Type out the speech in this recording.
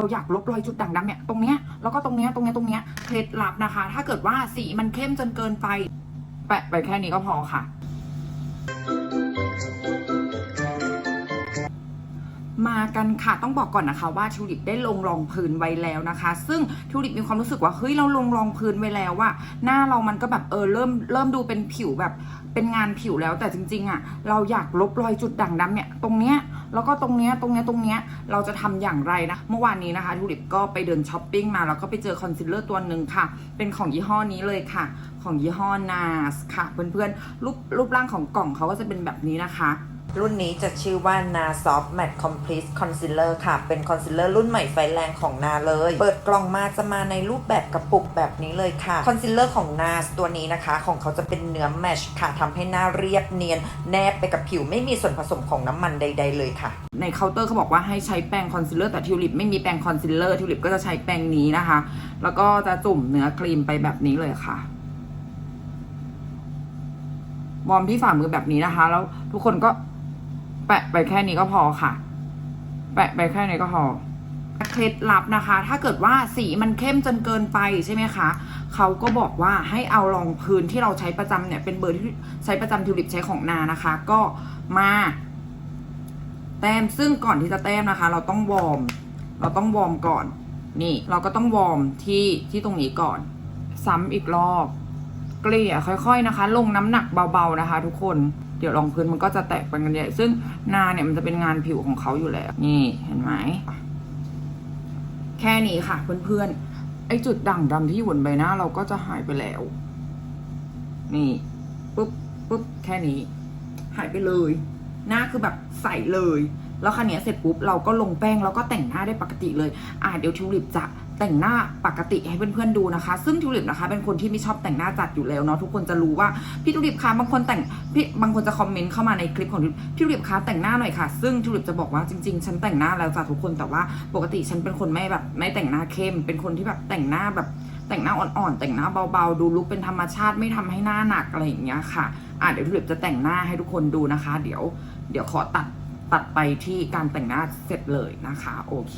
เราอยากลบรอยจุดด่างดำเนี่ยตรงเนี้ยแล้วก็ตรงเนี้ยตรงเนี้ยตรงเนี้ยเคล็ดลับนะคะ ถ้าเกิดว่าสีมันเข้มจนเกินไป แปะไปแค่นี้ก็พอค่ะ มากันค่ะต้องบอกก่อนนะคะว่าทิวลิปได้ลงรองพื้นไว้แล้วนะคะ ซึ่งทิวลิปมีความรู้สึกว่าเฮ้ยเราลงรองพื้นไว้แล้วว่าหน้าเรามันก็แบบเออเริ่มเริ่มดูเป็นผิวแบบเป็นงานผิวแล้วแต่จริงๆอะ่ะเราอยากลบรอยจุดด่างดำเนี่ยตรงเนี้ยแล้วก็ตรงเนี้ยตรงเนี้ยตรงเนี้ยเราจะทำอย่างไรนะเมื่อวานนี้นะคะทิวลิปก็ไปเดินช้อปปิ้งมาแล้วก็ไปเจอคอนซีลเลอร์ตัวหนึ่งค่ะ เป็นของยี่ห้อนี้เลยค่ะ ของยี่ห้อ NARS ค่ะเพื่อนๆรูปรูปร่างของกล่องเขาก็จะเป็นแบบนี้นะคะ รุ่นนี้จะชื่อว่านาซอฟ Matte Complete Concealer ค่ะ เป็นคอนซีลเลอร์รุ่นใหม่ไฟแรงของนาเลย เปิดกล่องมาจะมาในรูปแบบกระปุกแบบนี้เลยค่ะ คอนซีลเลอร์ของนาสตัวนี้นะคะ ของเขาจะเป็นเนื้อแมชค่ะทำให้หน้าเรียบเนียน แนบไปกับผิวไม่มีส่วนผสมของน้ำมันใด ๆ เลยค่ะ ในเคาน์เตอร์เขาบอกว่าให้ใช้แปรงคอนซีลเลอร์แต่ทิวลิปไม่มีแปรงคอนซีลเลอร์ทิวลิปก็จะใช้แปรงนี้นะคะ แล้วก็จะจุ่มเนื้อครีมไปแบบนี้เลยค่ะวอมที่ฝ่ามือแบบนี้นะคะ แล้วทุกคนก็ แปะไปแค่นี้ก็พอค่ะ แปะไปแค่นี้ก็พอเคล็ดลับนะคะ ถ้าเกิดว่าสีมันเข้มจนเกินไปใช่ไหมคะเขาก็บอกว่าให้เอารองพื้นที่เราใช้ประจำเนี่ยเป็นเบอร์ที่ใช้ประจำทิวลิปใช้ของนานะคะ ก็มาแต้มซึ่งก่อนที่จะแต้มนะคะ เราต้องวอร์มเราต้องวอร์มก่อน นี่ เราก็ต้องวอร์มที่ที่ตรงนี้ก่อน ซ้ำอีกรอบ เกลี่ยค่อย ๆนะคะ ลงน้ำหนักเบาๆนะคะ ทุกคน เดี๋ยวรองพื้นมันก็จะแตกไปกันใหญ่ ซึ่งนาเนี่ยมันจะเป็นงานผิวของเขาอยู่แล้ว นี่เห็นไหม แค่นี้ค่ะ เพื่อนๆ ไอจุดด่างดำที่อยู่บนใบหน้าเราก็จะหายไปแล้ว นี่ปุ๊บปุ๊บแค่นี้ หายไปเลย หน้าคือแบบใสเลย แล้วคันนี้ยเสร็จปุ๊บเราก็ลงแป้งแล้วก็แต่งหน้าได้ปกติเลย อ่าเดี๋ยวทิวลิปจะ แต่งหน้าปกติให้เพื่อนๆดูนะคะ ซึ่งทิวลิปนะคะ เป็นคนที่ไม่ชอบแต่งหน้าจัดอยู่แล้วเนาะทุกคนจะรู้ว่าพี่ทิวลิปคะบางคนแต่งพี่บางคนจะคอมเมนต์เข้ามาในคลิปของทิวลิปพี่ทิวลิปคะแต่งหน้าหน่อยค่ะ ซึ่งทิวลิปจะบอกว่าจริงๆ ฉันแต่งหน้าแล้วจ้ะทุกคนแต่ว่าปกติฉันเป็นคนไม่แบบไม่แต่งหน้าเข้ม เป็นคนที่แบบแต่งหน้าแบบแต่งหน้าอ่อนๆ แต่งหน้าเบาๆ ดูลุคเป็นธรรมชาติไม่ทำให้หน้าหนักอะไรอย่างเงี้ยค่ะ อะเดี๋ยวทิวลิปจะแต่งหน้าให้ทุกคนดูนะคะ เดี๋ยวเดี๋ยวขอตัดตัดไปที่การแต่งหน้าเสร็จเลยนะคะ โอเค